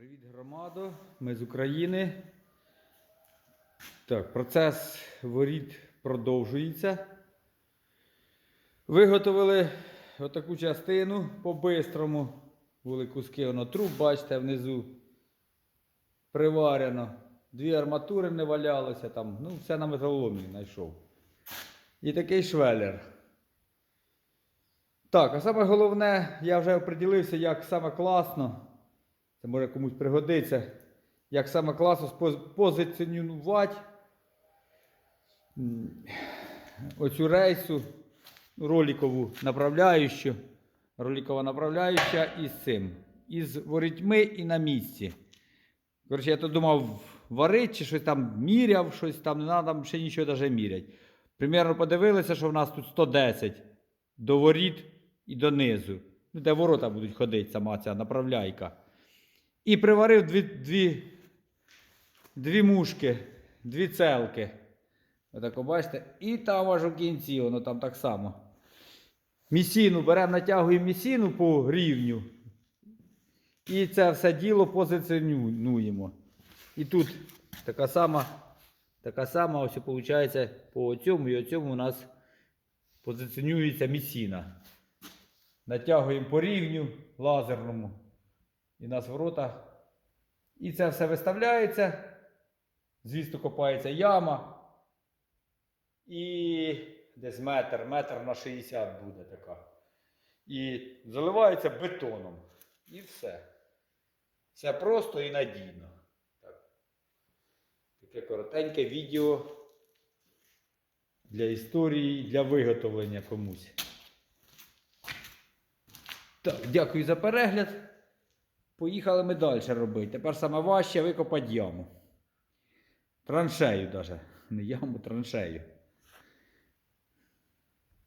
Привіт, громадо! Ми з України. Так, процес воріт продовжується. Виготовили отаку частину по-бистрому. Були куски воно труб, бачите, внизу приварено. Дві арматури не валялося там. Ну, все на металоломі знайшов. І такий швелер. Так, а саме головне, я вже оприділився, як саме класно. Це може комусь пригодиться. Як саме класно позиціонувати оцю рейсу роликову направляючу. Роликова направляюча із цим. Із ворітьми і на місці. Коротше, я то думав варити чи щось там міряв, щось там, не треба ще нічого навіть міряти. Примірно подивилися, що в нас тут 110 до воріт і донизу. Ну, де ворота будуть ходити, сама ця направляйка. І приварив дві, дві, дві мушки, дві целки. Отако бачите. І там аж у кінці, воно там так само. Місіну беремо, натягуємо місіну по рівню. І це все діло позиціонуємо. І тут така сама, така сама ось виходить по цьому і оцьому у нас позиціонується місіна. Натягуємо по рівню лазерному. І у нас ворота. І це все виставляється. Звісно, копається яма. І десь метр, метр на 60 буде така. І заливається бетоном. І все. Все просто і надійно. Так. Таке коротеньке відео для історії, для виготовлення комусь. Так, дякую за перегляд. Поїхали ми далі робити. Тепер саме важче викопати яму. Траншею навіть. Не яму, траншею.